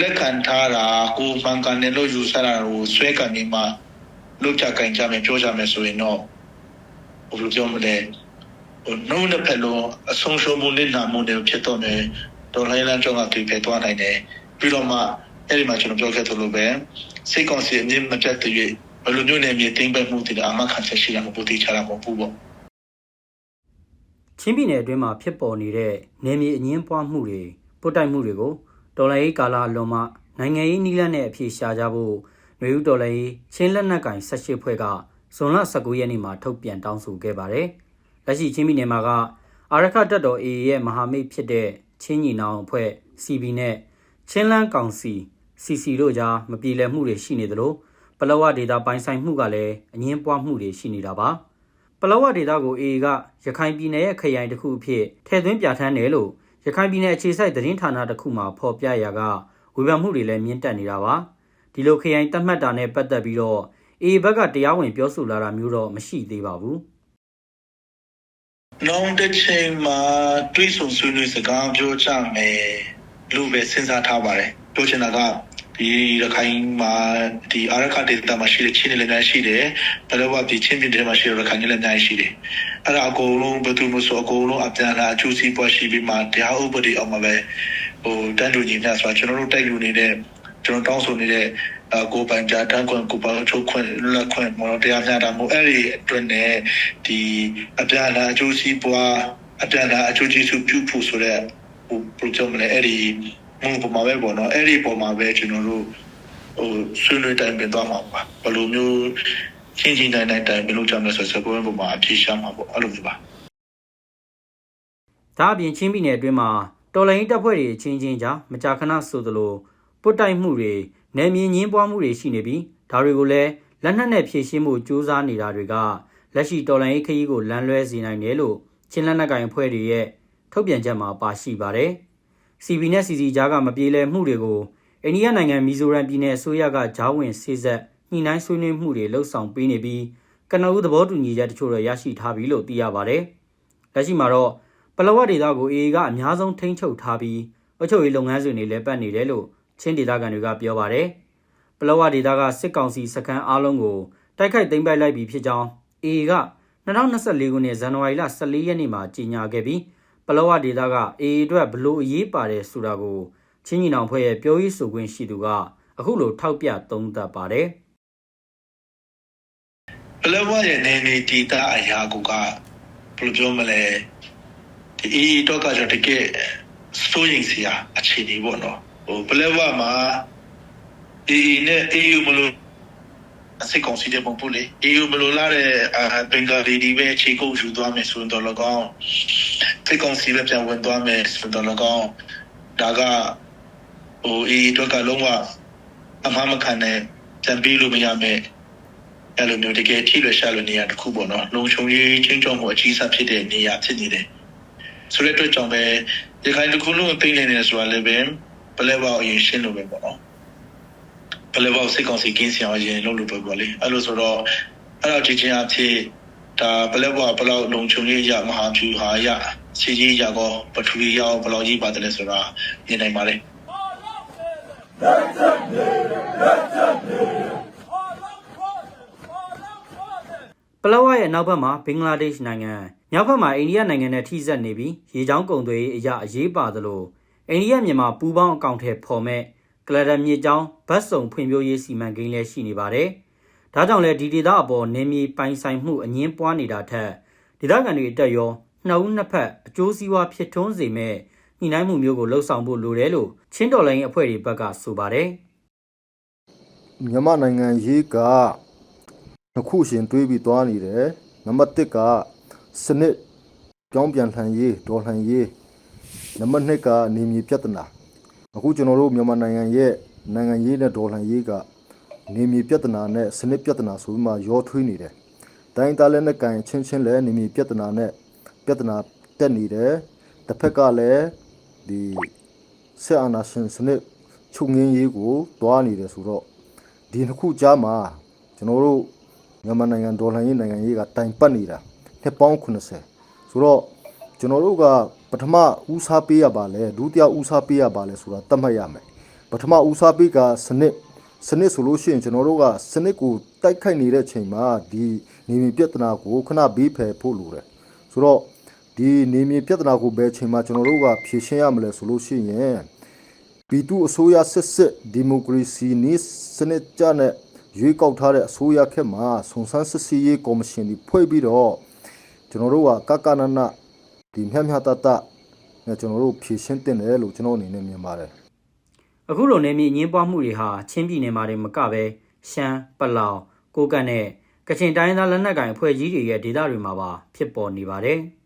လက်ခံထားတာကိုဖန်ကန်နဲ့လို့ယူဆတာကိုဆွဲကန်နေမှလုတ်ချကင်ကြမယ်ပြောကြမယ်ဆိုရင်တော့ဘယ်လိုပြောမလဲဟိုနှုတ်နဲ့ဖက်လုံးအဆုံးရှုံးမှုနဲ့နာမှုတွေဖြစ်တော့မယ်ဒေါ်လိုင်းလန်ကျောင်းကပြပြသွားနိုင်တယ်ပြီးတော့မှအဲ့ဒီမှာကျွန်တော်ပြောခဲ့သလိုပဲစိတ်ကောင်းစီအမြင့်မပြတ်တဲ့၍ဘယ်လိုမျိုးနဲ့မြေသိမ့်ပတ်မှုတွေအမှခံချက်ရှိတာမဟုတ်ဘူးတိချတာမဟုတ်ဘူးပေါ့ ချင်းပြည်နယ်အတွင်းမှာဖြစ်ပေါ်နေတဲ့နယ်မြေအငင်းပွားမှုတွေပုတ်တိုက်မှုတွေကိုတော်လှန်ရေးကာလအလွန်မှနိုင်ငံရေးနည်းလမ်းနဲ့အပြေရှားကြဖို့ຫນွေဦးတော်လှန်ရေးချင်းလက်နက်ကင်၁၈ဖွဲ့ကဇွန်လ19ရက်နေ့မှာထုတ်ပြန်တောင်းဆိုခဲ့ပါတယ်။လက်ရှိချင်းပြည်နယ်မှာကအာရခတပ်တော် AA ရဲ့မဟာမိတ်ဖြစ်တဲ့ချင်းညီနောင်အဖွဲ့ CB နဲ့ချင်းလန်းကောင်စီ CC တို့ကြားမပြေလည်မှုတွေရှိနေသလိုပလောဝဒေတာပိုင်ဆိုင်မှုကလည်းအငင်းပွားမှုတွေရှိနေတာပါ။ပ လောဝဒေတာကို AA ကရခိုင်ပြည်နယ်ရဲ့ခရိုင်တစ်ခုအဖြစ်ထည့်သွင်းပြဋ္ဌာန်းတယ်လို့ရခိုင်ပြည်နယ်အခြေစိုက်သတင်းဌာနတစ်ခုမှဖော်ပြရာကဝေဖန်မှုတွေလည်းမြင့်တက်နေတာပါဒီလိုခရိုင်တတ်မှတ်တာနဲ့ပတ်သက်ပြီးတော့ AA ဘက်ကတရားဝင်ပြောဆိုလာတာမျိုးတော့မရှိသေးပါဘူး။နောက်တစ်ချိန်မှာတွေးဆုံဆွေးနွေးစကားပြောကြမယ်လို့ပဲစဉ်းစားထားပါတယ်။ပြောချင်တာက ဒီရခိုင်မှာဒီအာရခဒေသမှာရှိတဲ့ချင်းတွေလည်းအများကြီးရှိတယ်။ဘယ်လိုမှဒီချင်းပြည်နယ်မှာရှိတဲ့ရခိုင်တွေလည်းအများကြီးရှိတယ်။အဲ့ဒါအကုန်လုံးဘယ်သူမှဆိုအကုန်လုံးအပြန်အလှန်အကျိုးစီးပွားရှိပြီးမှတရားဥပဒေအောင်မှာပဲဟိုတန်းတူညီမျှဆိုတာကျွန်တော်တို့တိုက်ယူနေတဲ့ကျွန်တော်တောင်းဆိုနေတဲ့အကိုပိုင်ကြတန်းခွင့်ကိုပါချုပ်ခွင့်လက်ခွင့်မော်တရားမျှတာမို့အဲ့ဒီအတွက်နဲ့ဒီအပြန်အလှန်အကျိုးစီးပွားအပြန်အလှန်အကျိုးကျေးဇူးပြုဖို့ဆိုတဲ့ဟိုဘယ်လိုပြောမလဲအဲ့ဒီ မှုပုံမှာပဲပေါ့နော်အဲ့ဒီပုံမှာပဲကျွန်တော်တို့ဟိုဆွေးနွေးတိုင်ပင်သွားမှာပါဘယ်လိုမျိုးချင်းချင်းတိုင်းတိုင်းတိုင်ပင်လို့ကြမယ်ဆိုစပွဲပုံမှာအဖြေရှာမှာပေါ့အဲ့လိုမျိုးပါဒါအပြင်ချင်းပြည်နယ်အတွင်းမှာတော်လိုင်းတပ်ဖွဲ့တွေအချင်းချင်းကြားမကြာခဏဆိုသလိုပုတ်တိုက်မှုတွေနယ်မြေငင်းပွားမှုတွေရှိနေပြီးဒါတွေကိုလည်းလက်နက်နဲ့ဖြည့်ရှင်းမှုစ조사နေတာတွေကလက်ရှိတော်လိုင်းခရီးကိုလမ်းလွဲစေနိုင်တယ်လို့ချင်းလက်နက်ကင်အဖွဲ့တွေရဲ့ထုတ်ပြန်ချက်မှာပါရှိပါတယ်။ CB နဲ့ CC ကြားကမပြေလည်မှုတွေကိုအိန္ဒိယနိုင်ငံမီဇိုရမ်ပြည်နယ်အစိုးရကဂျားဝင်ဆေးဆက်ညှိနှိုင်းဆွေးနွေးမှုတွေလှုပ်ဆောင်ပေးနေပြီးကနဦးသဘောတူညီချက်တချို့တော့ရရှိထားပြီလို့သိရပါတယ်။လက်ရှိမှာတော့ပလောဝဒေတာကို AA ကအများဆုံးထိန်းချုပ်ထားပြီးအုပ်ချုပ်ရေးလုပ်ငန်းစဉ်တွေလည်းပတ်နေတယ်လို့ချင်းဒေတာကန်တွေကပြောပါတယ်။ပလောဝဒေတာကစစ်ကောင်စီစခန်းအားလုံးကိုတိုက်ခိုက်သိမ်းပိုက်လိုက်ပြီဖြစ်ကြောင်း AA က2024ခုနှစ်ဇန်နဝါရီလ14ရက်နေ့မှာကြေညာခဲ့ပြီး ပလောဝဒေတာက AA အတွက်ဘလို့အရေးပါတယ်ဆိုတာကိုချင်းညီနောင်ဖွဲ့ရဲ့ပြောရေးဆိုခွင့်ရှိသူကအခုလိုထောက်ပြသုံးသပ်ပါတယ်ဘယ်လိုမှရဲ့နေနေတီတာအရာကိုကဘယ်လိုပြောမလဲဒီအီတော့ကကျွန်တော်တကယ်စိုးရိမ်စရာအခြေအနေပေါ့နော်ဟိုဘယ်လိုမှမှာဒီနဲ့အေးမလို့ အစိတ်ကောင်စီတဲ့ပုံပို့လေအေးမလို့လာတဲ့အာဘင်္ဂလီဒီပဲခြေကုပ်ယူသွားမယ်ဆိုတော့လကောင်းစိတ်ကောင်စီပဲပြန်ဝင်သွားမယ်ဆိုတော့လကောင်းဒါကဟိုအေးတော့ကလုံးဝအမှားမခံနဲ့ပြန်ပြီးလို့မရမယ်အဲ့လိုမျိုးတကယ်ထိလွယ်ရှာလွယ်နေရတစ်ခုပေါ့နော်လုံခြုံရေးချင်းချောင်းမှုအကြီးစားဖြစ်တဲ့နေရာဖြစ်နေတယ်ဆိုတဲ့အတွက်ကြောင့်ပဲဒီခိုင်တစ်ခုလုံးအသိနေတယ်ဆိုတာလည်းပဲဘလဲဘောက်အရင်ရှင်းလို့ပဲပေါ့နော် ဘလဲဘောက်စိတ်ကောင်းစိတ်ကင်းစရာအရင်လုပ်လို့ပဲပေါ့လေအဲ့လိုဆိုတော့အဲ့တော့ဒီချင်းအဖြစ်ဒါဘလဲဘောက်ဘလောက်လုံခြုံရေးရမဟာဖြူဟာရစီကြီးရကောပထဝီရောဘလောက်ကြီးပါတယ်လဲဆိုတာမြင်နိုင်ပါလေပလောဝရဲ့နောက်ဘက်မှာဘင်္ဂလားဒေ့ရှ်နိုင်ငံမြောက်ဘက်မှာအိန္ဒိယနိုင်ငံနဲ့ထိစပ်နေပြီးရေချောင်းကုံသွေးအရာအရေးပါသလိုအိန္ဒိယမြန်မာပူးပေါင်းအကောင့်ထဲပေါ်မဲ့ ကလဒန်မြေချောင်းဗတ်စုံဖွံ့ဖြိုးရေးစီမံကိန်းလည်းရှိနေပါတယ်။ဒါကြောင့်လည်းဒီဒေသအပေါ်နေမြေပိုင်ဆိုင်မှုအငင်းပွားနေတာထက်ဒေသခံတွေအတက်ရောနှစ်ဦးနှစ်ဖက်အကျိုးစီးပွားဖြစ်ထွန်းစေမဲ့ညှိနှိုင်းမှုမျိုးကိုလှုံ့ဆော်ဖို့လိုတယ်လို့ချင်းတော်လိုင်းအဖွဲ့တွေဘက်ကဆိုပါတယ်မြန်မာနိုင်ငံရေးကနှစ်ခုရှင်တွေးပြီးသွားနေတယ်နံပါတ်1ကစနစ်ကြောင်းပြန်လှန်ရေးဒေါ်လှန်ရေးနံပါတ်2ကနေမြေပြဿနာ အခုကျွန်တော်တို့မြန်မာနိုင်ငံရဲ့နိုင်ငံရေးနဲ့ဒေါ်လှန်ရေးကနေမြေပြဿနာနဲ့စနစ်ပြဿနာဆိုပြီးမှရောထွေးနေတယ်တိုင်းသားလက်နဲ့ကန်ချင်းချင်းလဲနေမြေပြဿနာနဲ့ပြဿနာတက်နေတယ်တစ်ဖက်ကလည်းဒီဆက်အာဏာရှင်စနစ်ချုပ်ငင်းရေးကိုတွားနေတယ်ဆိုတော့ဒီနှစ်ခုကြားမှာကျွန်တော်တို့မြန်မာနိုင်ငံဒေါ်လာရေးနိုင်ငံရေးကတိုင်ပတ်နေတာနှစ်ပေါင်း80ဆိုတော့ကျွန်တော်တို့က ပထမဦးစားပေးရပါလဲဒုတိယဦးစားပေးရပါလဲဆိုတာသတ်မှတ်ရမယ်ပထမဦးစားပေးကစနစ်စနစ်ဆိုလို့ရှိရင်ကျွန်တော်တို့ကစနစ်ကိုတိုက်ခိုက်နေတဲ့ချိန်မှာဒီနေမြေပြဿနာကိုခဏဘေးဖယ်ဖို့လိုတယ်ဆိုတော့ဒီနေမြေပြဿနာကိုဘယ်ချိန်မှာကျွန်တော်တို့ကဖြေရှင်းရမလဲဆိုလို့ရှိရင်ပြည်သူအစိုးရစစ်စစ်ဒီမိုကရေစီနည်းစနစ်ကြနဲ့ရွေးကောက်ထားတဲ့အစိုးရခက်မှာစုံစမ်းစစ်ဆေးရေးကော်မရှင်ဒီဖွဲ့ပြီးတော့ကျွန်တော်တို့ကကကနန ဒီမျှမျှတတနဲ့ကျွန်တော်တို့ဖြေရှင်းတင်တယ်လို့ကျွန်တော်အနေနဲ့မြင်ပါတယ်အခုလိုနေမြေအငင်းပွားမှုတွေဟာချင်းပြည်နယ်မှာတင်မကပဲရှမ်းပလောင်ကိုကန့်နဲ့ကချင်တိုင်းရင်းသားလက်နက်ကိုင်အဖွဲ့အစည်းတွေရဲ့ဒေသတွေမှာပါဖြစ်ပေါ်နေပါတယ်။